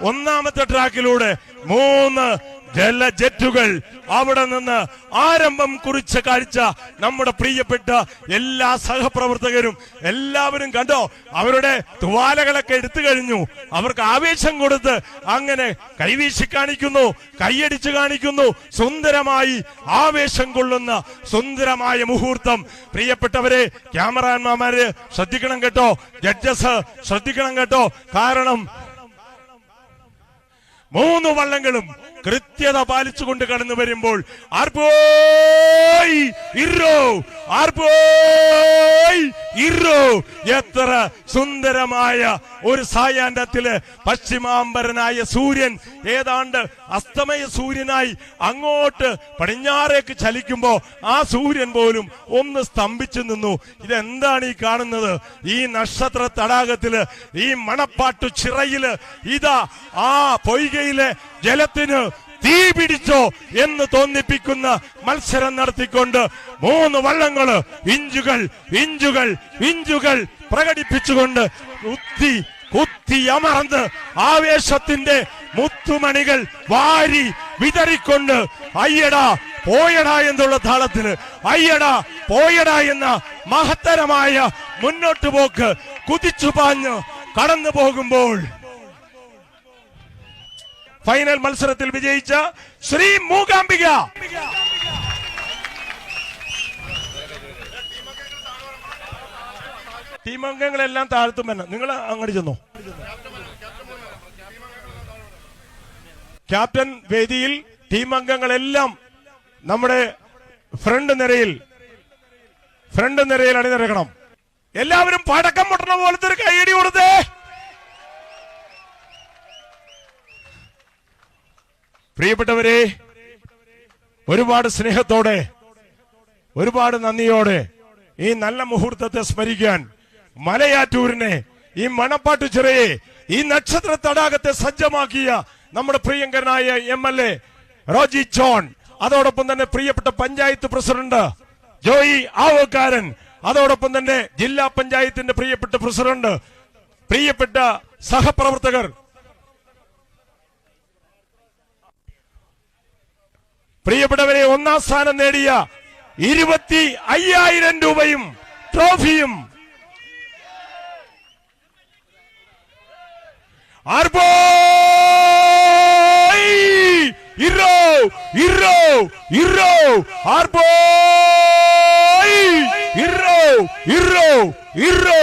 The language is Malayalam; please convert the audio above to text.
ഒന്നാമത്തെ ട്രാക്കിലൂടെ മൂന്ന് ജല ജെറ്റുകൾ അവിടെ നിന്ന് ആരംഭം കുറിച്ച കാഴ്ച നമ്മുടെ പ്രിയപ്പെട്ട എല്ലാ സഹപ്രവർത്തകരും എല്ലാവരും കണ്ടോ? അവരുടെ തുവാലകളൊക്കെ എടുത്തു കഴിഞ്ഞു. അവർക്ക് ആവേശം കൊടുത്ത് അങ്ങനെ കൈവീശി കാണിക്കുന്നു കൈയടിച്ചു കാണിക്കുന്നു. സുന്ദരമായി ആവേശം കൊള്ളുന്ന സുന്ദരമായ മുഹൂർത്തം. പ്രിയപ്പെട്ടവരെ ക്യാമറാമാര് ശ്രദ്ധിക്കണം കേട്ടോ. ജഡ്ജസ് ശ്രദ്ധിക്കണം കേട്ടോ. കാരണം മൂന്ന് വള്ളങ്ങളും കൃത്യത പാലിച്ചുകൊണ്ട് കടന്നു വരുമ്പോൾ എത്ര സുന്ദരമായ ഒരു സായാന്തത്തിൽ പശ്ചിമാംബരനായ സൂര്യൻ ഏതാണ്ട് അസ്തമയ സൂര്യനായി അങ്ങോട്ട് പടിഞ്ഞാറേക്ക് ചലിക്കുമ്പോ ആ സൂര്യൻ പോലും ഒന്ന് സ്തംഭിച്ചു നിന്നു. ഇതെന്താണ് ഈ കാണുന്നത്? ഈ നക്ഷത്ര തടാകത്തിൽ ഈ മണപ്പാട്ടു ചിറയിൽ ഇതാ ആ പൊയ്കയിലെ ജലത്തിന് തീ പിടിച്ചോ എന്ന് തോന്നിപ്പിക്കുന്ന മത്സരം നടത്തിക്കൊണ്ട് മൂന്ന് വള്ളങ്ങൾ ഇഞ്ചുകൾ ഇഞ്ചുകൾ ഇഞ്ചുകൾ പ്രകടിപ്പിച്ചുകൊണ്ട് കുത്തി കുത്തി അമർന്ന് ആവേശത്തിന്റെ മുത്തുമണികൾ വാരി വിതറിക്കൊണ്ട് അയ്യടാ പോയടാ എന്നുള്ള താളത്തിന് അയ്യടാ പോയടാ എന്ന മഹത്തരമായ മുന്നോട്ട് പോക്ക് കുതിച്ചു പാഞ്ഞ് കടന്നു പോകുമ്പോൾ ഫൈനൽ മത്സരത്തിൽ വിജയിച്ച ശ്രീ മൂകാംബിക. ടീം അംഗങ്ങളെല്ലാം താഴ്ത്തും തന്നെ നിങ്ങൾ അങ്ങോട്ട് ചെന്നോ. ക്യാപ്റ്റൻ വേദിയിൽ ടീം അംഗങ്ങളെല്ലാം നമ്മുടെ ഫ്രണ്ട് നിരയിൽ ഫ്രണ്ട് നിരയിൽ അണിനിരക്കണം. എല്ലാവരും പടക്കം പൊട്ടണ പോലത്തെ ഒരു കൈയടി കൊടുത്തേ പ്രിയപ്പെട്ടവരെ ഒരുപാട് സ്നേഹത്തോടെ ഒരുപാട് നന്ദിയോടെ ഈ നല്ല മുഹൂർത്തത്തെ സ്മരിക്കാൻ മലയാറ്റൂരിനെ ഈ മണപ്പാട്ടു ചിറയെ ഈ നക്ഷത്ര തടാകത്തെ സജ്ജമാക്കിയ നമ്മുടെ പ്രിയങ്കരനായ M L A Roji John അതോടൊപ്പം തന്നെ പ്രിയപ്പെട്ട പഞ്ചായത്ത് പ്രസിഡന്റ് ജോയി ആവക്കാരൻ അതോടൊപ്പം തന്നെ ജില്ലാ പഞ്ചായത്തിന്റെ പ്രിയപ്പെട്ട പ്രസിഡന്റ് പ്രിയപ്പെട്ട സഹപ്രവർത്തകർ പ്രിയപ്പെട്ടവരെ ഒന്നാം സ്ഥാനം നേടിയ ഇരുപത്തി അയ്യായിരം രൂപയും ട്രോഫിയും ഇറോ ഇറോ ഇറോ! ഇറോ ഇറോ ഇറോ!